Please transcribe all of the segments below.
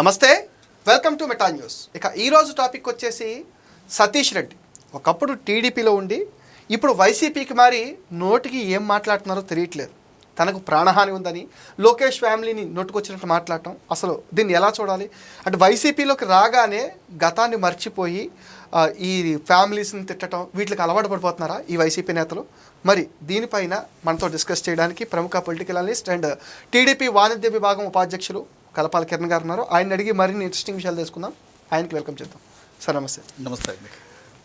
నమస్తే welcome to meta news ఇక ఈరోజు టాపిక్ వచ్చేసి సతీష్ రెడ్డి. ఒకప్పుడు టీడీపీలో ఉండి ఇప్పుడు వైసీపీకి మారి నోటికి ఏం మాట్లాడుతున్నారో తెలియట్లేదు. తనకు ప్రాణహాని ఉందని లోకేష్ ఫ్యామిలీని నోటుకొచ్చినట్టు మాట్లాడటం అసలు దీన్ని ఎలా చూడాలి? అంటే వైసీపీలోకి రాగానే గతాన్ని మర్చిపోయి ఈ ఫ్యామిలీస్ని తిట్టడం వీటికి అలవాటు పడిపోతున్నారా ఈ వైసీపీ నేతలు? మరి దీనిపైన మనతో డిస్కస్ చేయడానికి ప్రముఖ పొలిటికల్ అనలిస్ట్ అండ్ టీడీపీ వాణిజ్య విభాగం ఉపాధ్యక్షులు కలపాల కిరణ్ గారు ఉన్నారు. ఆయన అడిగి మరిన్ని ఇంట్రెస్టింగ్ విషయాలు తెలుసుకుందాం. ఆయనకి వెల్కమ్ చేద్దాం. సార్ నమస్తే. నమస్తే అండి.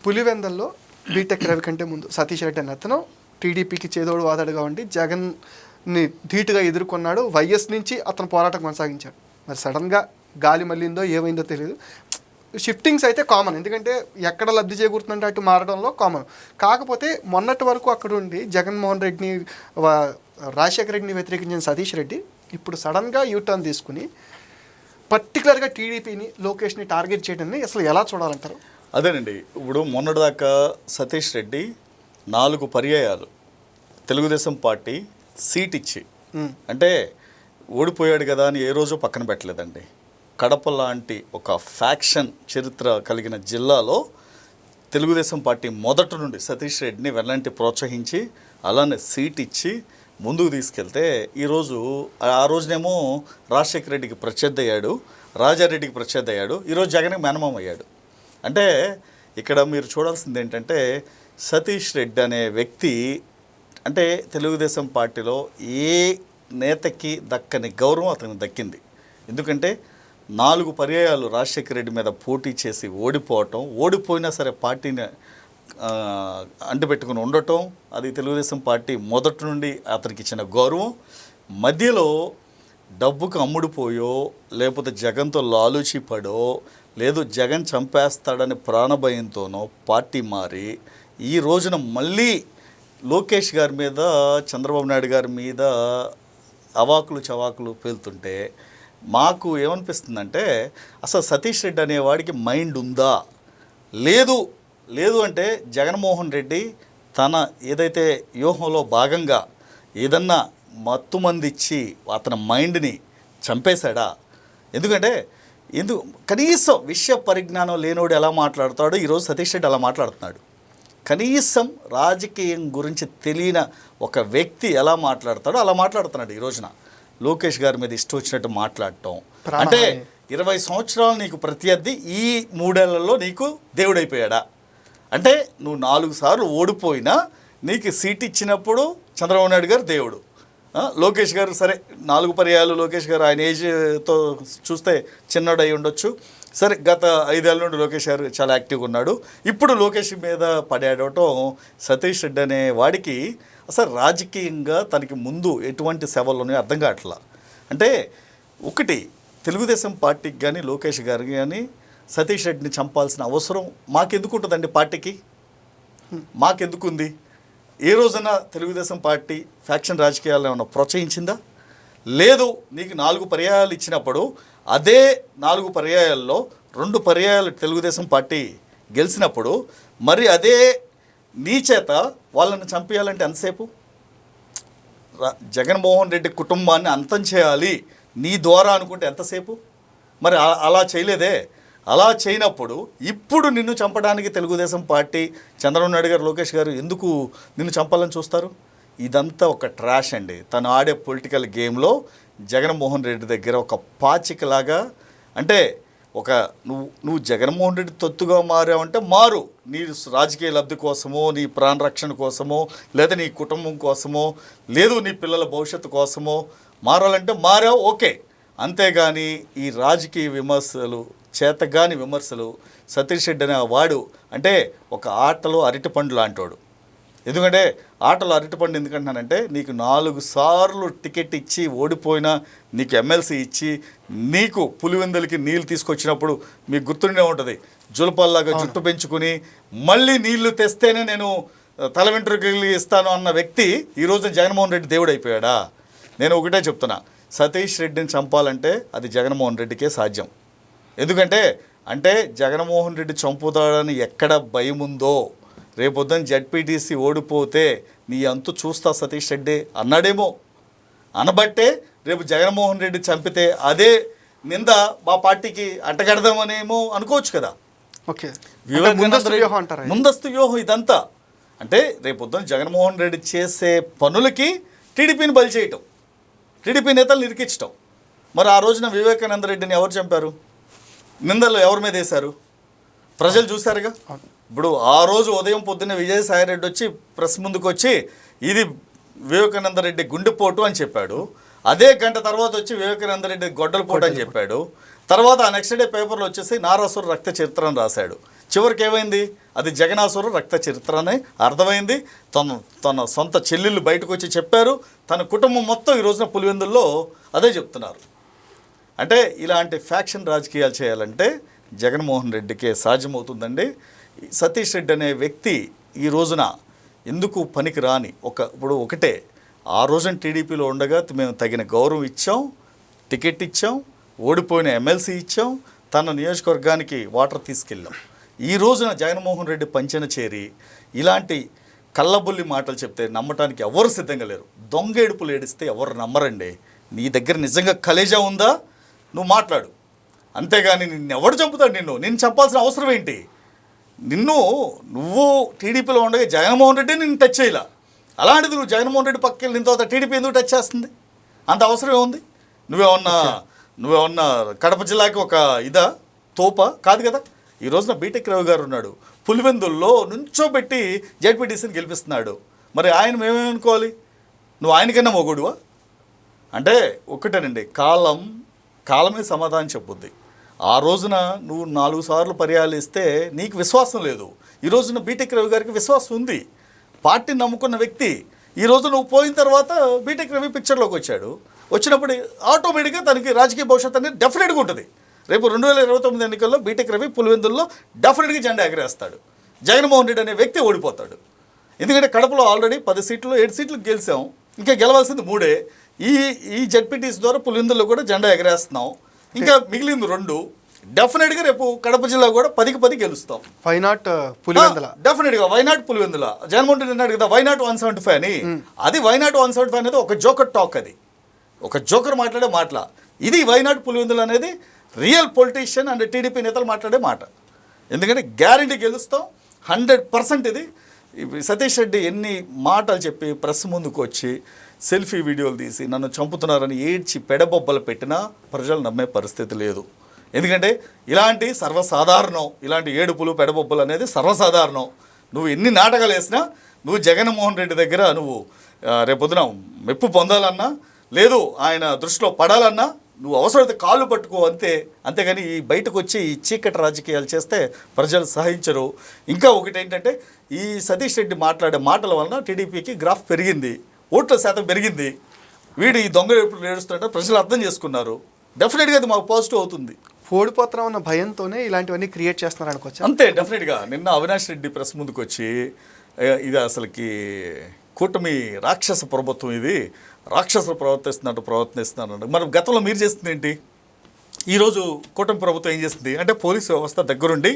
పులివెందల్లో బీటెక్ రవి కంటే ముందు సతీష్ రెడ్డి అనే అతను టీడీపీకి చేదోడు వాదడుగా ఉండి జగన్ని ధీటుగా ఎదుర్కొన్నాడు. వైఎస్ నుంచి అతను పోరాటం కొనసాగించాడు. మరి సడన్గా గాలి మళ్ళిందో ఏమైందో తెలియదు షిఫ్టింగ్స్ అయితే కామన్ ఎందుకంటే ఎక్కడ లబ్ధి చేకూరుతుందంటే అటు మారడంలో కామన్ కాకపోతే మొన్నటి వరకు అక్కడ ఉండి జగన్మోహన్ రెడ్డిని రాజశేఖర రెడ్డిని వ్యతిరేకించిన సతీష్ రెడ్డి ఇప్పుడు సడన్గా యూటర్న్ తీసుకుని పర్టికులర్గా టీడీపీని లోకేష్ని టార్గెట్ చేయడాన్ని అసలు ఎలా చూడాలంటారు? అదేనండి. ఇప్పుడు మొన్నటిదాకా సతీష్ రెడ్డి నాలుగు పర్యాయాలు తెలుగుదేశం పార్టీ సీట్ ఇచ్చి. అంటే ఓడిపోయాడు కదా అని ఏ రోజు పక్కన పెట్టలేదండి. కడప లాంటి ఒక ఫ్యాక్షన్ చరిత్ర కలిగిన జిల్లాలో తెలుగుదేశం పార్టీ మొదటి నుండి సతీష్ రెడ్డిని వెన్నంటి ప్రోత్సహించి అలానే సీట్ ఇచ్చి ముందుకు తీసుకెళ్తే ఈరోజు ఆ రోజునేమో రాజశేఖర రెడ్డికి ప్రత్యర్థి అయ్యాడు రాజారెడ్డికి ప్రత్యర్థి అయ్యాడు ఈరోజు జగన్కి మేనమామ అయ్యాడు. అంటే ఇక్కడ మీరు చూడాల్సింది ఏంటంటే సతీష్ రెడ్డి అనే వ్యక్తి అంటే తెలుగుదేశం పార్టీలో ఏ నేతకి దక్కని గౌరవం అతనికి దక్కింది. ఎందుకంటే నాలుగు పర్యాయాలు రాజశేఖర రెడ్డి మీద పోటీ చేసి ఓడిపోవటం ఓడిపోయినా సరే పార్టీని అంటిపెట్టుకుని ఉండటం అది తెలుగుదేశం పార్టీ మొదటి నుండి అతనికి ఇచ్చిన గౌరవం. మధ్యలో డబ్బుకు అమ్ముడుపోయో లేకపోతే జగన్తో లాలూచి పడో లేదు జగన్ చంపేస్తాడని ప్రాణభయంతోనో పార్టీ మారి ఈ రోజున మళ్ళీ లోకేష్ గారి మీద చంద్రబాబు నాయుడు గారి మీద అవాకులు చవాకులు పేలుతుంటే మాకు ఏమనిపిస్తుందంటే అసలు సతీష్ రెడ్డి అనేవాడికి మైండ్ ఉందా? లేదు లేదు అంటే జగన్మోహన్ రెడ్డి తన ఏదైతే వ్యూహంలో భాగంగా ఏదన్నా మత్తు మంది ఇచ్చి అతని మైండ్ని చంపేశాడా? ఎందుకంటే ఎందుకు కనీసం విషయ పరిజ్ఞానం లేనోడు ఎలా మాట్లాడతాడో ఈరోజు సతీష్ రెడ్డి అలా మాట్లాడుతున్నాడు. కనీసం రాజకీయం గురించి తెలియని ఒక వ్యక్తి ఎలా మాట్లాడతాడో అలా మాట్లాడుతున్నాడు ఈ రోజున. లోకేష్ గారి మీద ఇష్టం వచ్చినట్టు మాట్లాడటం. అంటే ఇరవై సంవత్సరాలు నీకు ప్రత్యర్థి ఈ మూడేళ్ళలో నీకు దేవుడైపోయాడా? అంటే నువ్వు నాలుగు సార్లు ఓడిపోయినా నీకు సీట్ ఇచ్చినప్పుడు చంద్రబాబు నాయుడు గారు దేవుడు. లోకేష్ గారు సరే నాలుగు పర్యాలు లోకేష్ గారు ఆయన ఏజ్తో చూస్తే చిన్నడై అయి ఉండొచ్చు. సరే గత ఐదేళ్ళ నుండి లోకేష్ గారు చాలా యాక్టివ్గా ఉన్నాడు. ఇప్పుడు లోకేష్ మీద పడేయడటం సతీష్ రెడ్డి అనే వాడికి అసలు రాజకీయంగా తనకి ముందు ఎటువంటి సేవలు ఉన్నాయో అర్థం కావట్లా. అంటే ఒకటి తెలుగుదేశం పార్టీకి కానీ లోకేష్ గారికి కానీ సతీష్ రెడ్డిని చంపాల్సిన అవసరం మాకెందుకు ఉంటుందండి పార్టీకి? మాకెందుకుంది? ఏ రోజున తెలుగుదేశం పార్టీ ఫ్యాక్షన్ రాజకీయాలను ఏమైనా ప్రోత్సహించిందా? లేదు నీకు నాలుగు పర్యాయాలు ఇచ్చినప్పుడు అదే నాలుగు పర్యాయాల్లో రెండు పర్యాయాలు తెలుగుదేశం పార్టీ గెలిచినప్పుడు మరి అదే నీ చేత వాళ్ళని చంపేయాలంటే ఎంతసేపు? జగన్మోహన్ రెడ్డి కుటుంబాన్ని అంతం చేయాలి. నీ ద్వారా అనుకుంటే ఎంతసేపు? మరి అలా చేయలేదే. అలా చేయనప్పుడు ఇప్పుడు నిన్ను చంపడానికి తెలుగుదేశం పార్టీ చంద్రబాబు నాయుడు గారు లోకేష్ గారు ఎందుకు నిన్ను చంపాలని చూస్తారు? ఇదంతా ఒక ట్రాష్ అండి. తను ఆడే పొలిటికల్ గేమ్లో జగన్మోహన్ రెడ్డి దగ్గర ఒక పాచికలాగా అంటే ఒక నువ్వు నువ్వు జగన్మోహన్ రెడ్డి తొత్తుగా మారావంటే మారు. నీ రాజకీయ లబ్ధి కోసమో నీ ప్రాణ రక్షణ కోసమో లేదా నీ కుటుంబం కోసమో లేదు నీ పిల్లల భవిష్యత్తు కోసమో మారాలంటే మారావు ఓకే. అంతేగాని ఈ రాజకీయ విమర్శలు చేతగాని విమర్శలు సతీష్ రెడ్డి అనే వాడు అంటే ఒక ఆటలో అరటిపండు లాంటోడు. ఎందుకంటే ఆటలో అరటిపండు ఎందుకంటున్నానంటే నీకు నాలుగు సార్లు టికెట్ ఇచ్చి ఓడిపోయినా నీకు ఎమ్మెల్సీ ఇచ్చి నీకు పులివెందులకి నీళ్ళు తీసుకొచ్చినప్పుడు మీకు గుర్తుండే ఉంటుంది. జులపల్లాగా జుట్టు పెంచుకుని మళ్ళీ నీళ్ళు తెస్తేనే నేను తల వెంట్రుకలు ఇస్తాను అన్న వ్యక్తి ఈరోజు జగన్మోహన్ రెడ్డి దేవుడు అయిపోయాడా? నేను ఒకటే చెప్తున్నా. సతీష్ రెడ్డిని చంపాలంటే అది జగన్మోహన్ రెడ్డికే సాధ్యం. ఎందుకంటే అంటే జగన్మోహన్ రెడ్డి చంపుతాడని ఎక్కడ భయం ఉందో రేపొద్దున జడ్పీటీసీ ఓడిపోతే నీ అంతు చూస్తా సతీష్ రెడ్డి అన్నాడేమో. అనబట్టే రేపు జగన్మోహన్ రెడ్డి చంపితే అదే నింద మా పార్టీకి అంటగడదామనేమో అనుకోవచ్చు కదా. ఓకే. ముందస్తు వ్యూహం ఇదంతా. అంటే రేపు పొద్దున జగన్మోహన్ రెడ్డి చేసే పనులకి టీడీపీని బలి చేయటం టీడీపీ నేతలు నిరికించటం మరి ఆ రోజున వివేకానంద రెడ్డిని ఎవరు చంపారు? నిందలు ఎవరి మీద వేశారు? ప్రజలు చూశారుగా? ఇప్పుడు ఆ రోజు ఉదయం పొద్దున్న విజయసాయి రెడ్డి వచ్చి ప్రెస్ ముందుకు వచ్చి ఇది వివేకానంద రెడ్డి గుండెపోటు అని చెప్పాడు. అదే గంట తర్వాత వచ్చి వివేకానంద రెడ్డి గొడ్డలపోటు అని చెప్పాడు. తర్వాత ఆ నెక్స్ట్ డే పేపర్లో వచ్చేసి నారాసుర రక్త చరిత్ర అని రాశాడు. చివరికి ఏమైంది? అది జగనాసుర రక్త చరిత్ర అని అర్థమైంది. తన తన సొంత చెల్లెళ్ళు బయటకు వచ్చి చెప్పారు. తన కుటుంబం మొత్తం ఈ రోజున పులివెందుల్లో అదే చెప్తున్నారు. అంటే ఇలాంటి ఫ్యాక్షన్ రాజకీయాలు చేయాలంటే జగన్మోహన్ రెడ్డికే సాధ్యమవుతుందండి. సతీష్ రెడ్డి అనే వ్యక్తి ఈ రోజున ఎందుకు పనికి రాని ఒక ఇప్పుడు ఒకటే ఆ రోజున టీడీపీలో ఉండగా మేము తగిన గౌరవం ఇచ్చాం టికెట్ ఇచ్చాం ఓడిపోయిన ఎమ్మెల్సీ ఇచ్చాం తన నియోజకవర్గానికి వాటర్ తీసుకెళ్ళాం. ఈ రోజున జగన్మోహన్ రెడ్డి పంచన చేరి ఇలాంటి కళ్ళబుల్లి మాటలు చెప్తే నమ్మటానికి ఎవరు సిద్ధంగా లేరు. దొంగేడుపులు ఏడిస్తే ఎవరు నమ్మరండి. నీ దగ్గర నిజంగా కలేజా ఉందా? నువ్వు మాట్లాడు. అంతేగాని నిన్ను ఎవడు చంపుతాడు నిన్ను? నిన్ను చంపాల్సిన అవసరం ఏంటి? నిన్ను నువ్వు టీడీపీలో ఉండగా జగన్మోహన్ రెడ్డి నిన్ను టచ్ చేయాల. అలాంటిది నువ్వు జగన్మోహన్ రెడ్డి పక్కకి వెళ్ళిన తర్వాత టీడీపీ ఎందుకు టచ్ చేస్తుంది? అంత అవసరం ఏముంది? నువ్వేమన్నా నువ్వేమన్నా కడప జిల్లాకి ఒక ఇదా? తోప? కాదు కదా. ఈ రోజున బీటెక్ రావు గారు ఉన్నాడు. పులివెందుల్లో నుంచోబెట్టి జడ్పీటీసీని గెలిపిస్తున్నాడు. మరి ఆయన మేమేమనుకోవాలి? నువ్వు ఆయనకన్నా మొగుడువా? అంటే ఒకటేనండి కాలం కాలమే సమాధానం చెప్పుద్ది. ఆ రోజున నువ్వు నాలుగు సార్లు పర్యాలిస్తే నీకు విశ్వాసం లేదు. ఈ రోజున బీటెక్ రవి గారికి విశ్వాసం ఉంది. పార్టీని నమ్ముకున్న వ్యక్తి ఈ రోజు నువ్వు పోయిన తర్వాత బీటెక్ రవి పిక్చర్లోకి వచ్చాడు. వచ్చినప్పుడు ఆటోమేటిక్గా తనకి రాజకీయ భవిష్యత్తు అనేది డెఫినెట్గా ఉంటుంది. రేపు రెండు వేల ఇరవై తొమ్మిది ఎన్నికల్లో బీటెక్ రవి పులివెందుల్లో డెఫినెట్గా జెండా ఎగరేస్తాడు. జగన్మోహన్ రెడ్డి అనే వ్యక్తి ఓడిపోతాడు. ఎందుకంటే కడపలో ఆల్రెడీ పది సీట్లు ఏడు సీట్లు గెలిచాం. ఇంకా గెలవాల్సింది మూడే. ఈ ఈ జడ్పీటీసీ ద్వారా పులివెందుల్లో కూడా జెండా ఎగరేస్తున్నాం. ఇంకా మిగిలింది రెండు డెఫినెట్గా రేపు కడప జిల్లా కూడా పదికి పది గెలుస్తాం. Why not Pulivendula? డెఫినెట్గా వైనాట్ పులివెందుల? జగన్మోహన్ రెడ్డి అన్నాడు కదా వైనాట్ వన్ సెవెంటీ ఫైవ్ అని? అది వైనాట్ వన్ సెవెంటీ ఫైవ్ అనేది ఒక జోకర్ టాక్ అది. ఒక జోకర్ మాట్లాడే మాటల. ఇది వైనాట్ పులివెందులు అనేది రియల్ పొలిటీషియన్ అండ్ టీడీపీ నేతలు మాట్లాడే మాట. ఎందుకంటే గ్యారంటీ గెలుస్తాం హండ్రెడ్ పర్సెంట్ ఇది. సతీష్ రెడ్డి ఎన్ని మాటలు చెప్పి ప్రెస్ ముందుకు వచ్చి సెల్ఫీ వీడియోలు తీసి నన్ను చంపుతున్నారని ఏడ్చి పెడబొబ్బలు పెట్టినా ప్రజలు నమ్మే పరిస్థితి లేదు. ఎందుకంటే ఇలాంటి సర్వసాధారణం ఇలాంటి ఏడుపులు పెడబొబ్బలు అనేది సర్వసాధారణం. నువ్వు ఎన్ని నాటకాలు వేసినా నువ్వు జగన్మోహన్ రెడ్డి దగ్గర నువ్వు రేపొద్దున మెప్పు పొందాలన్నా లేదు ఆయన దృష్టిలో పడాలన్నా నువ్వు అవసరమైతే కాళ్ళు పట్టుకో అంతే. అంతేగాని ఈ బయటకు వచ్చి ఈ చీకటి రాజకీయాలు చేస్తే ప్రజలు సహించరు. ఇంకా ఒకటి ఏంటంటే ఈ సతీష్ రెడ్డి మాట్లాడే మాటల వలన టీడీపీకి గ్రాఫ్ పెరిగింది. ఓట్ల శాతం పెరిగింది. వీడు ఈ దొంగ ఎప్పుడు ఏడుస్తుంటే ప్రజలు అర్థం చేసుకున్నారు. డెఫినెట్గా అది మాకు పాజిటివ్ అవుతుంది. ఓడిపోతున్నాం అన్న భయంతోనే ఇలాంటివన్నీ క్రియేట్ చేస్తున్నారు అనుకోవచ్చా? అంతే డెఫినెట్గా నిన్న అవినాష్ రెడ్డి ప్రెస్ ముందుకు వచ్చి "ఏ, ఇది అసలుకి కూటమి రాక్షస ప్రభుత్వం ఇది. రాక్షసులు ప్రవర్తిస్తున్నట్టు ప్రవర్తిస్తున్నారు మరి గతంలో మీరు చేస్తుంది ఏంటి? ఈరోజు కూటమి ప్రభుత్వం ఏం చేస్తుంది అంటే పోలీసు వ్యవస్థ దగ్గరుండి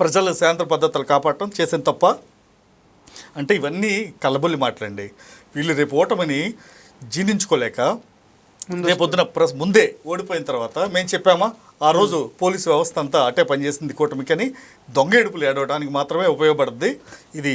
ప్రజల శాంత పద్ధతులు కాపాడటం చేసిన తప్ప అంటే ఇవన్నీ కలబొల్లి మాటలండి. వీళ్ళు రేపు ఓటమిని జీర్ణించుకోలేక రేపు పొద్దున ప్రెస్ ముందే ఓడిపోయిన తర్వాత మేము చెప్పామా? ఆ రోజు పోలీసు వ్యవస్థ అంతా అటే పనిచేసింది కూటమికి అని దొంగ ఏడుపులు ఏడవడానికి మాత్రమే ఉపయోగపడుతుంది ఇది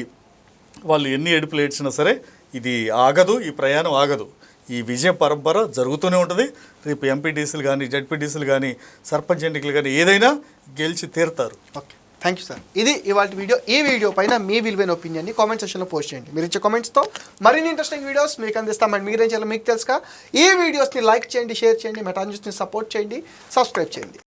వాళ్ళు ఎన్ని ఏడుపులు ఏడ్చినా సరే ఇది ఆగదు ఈ ప్రయాణం ఆగదు. ఈ విజయ పరంపర జరుగుతూనే ఉంటుంది. రేపు ఎంపీటీసీలు కానీ జడ్పీటీసీలు కానీ సర్పంచ్ ఎన్నికలు కానీ ఏదైనా గెలిచి తీరుతారు. ఓకే. థ్యాంక్ యూ సార్ ఇది ఇవాళ వీడియో. ఈ వీడియో పైన మీ విలువైన ఒపీనియన్ని కామెంట్ సెక్షన్లో పోస్ట్ చేయండి. మీరు ఇచ్చే కామెంట్స్తో మరిన్ని ఇంట్రెస్టింగ్ వీడియోస్ మీకు అందిస్తామని మీరేం చేయాలో మీకు తెలుసుగా. ఈ వీడియోస్ని లైక్ చేయండి షేర్ చేయండి మెటాన్యూస్ని సపోర్ట్ చేయండి సబ్స్క్రైబ్ చేయండి.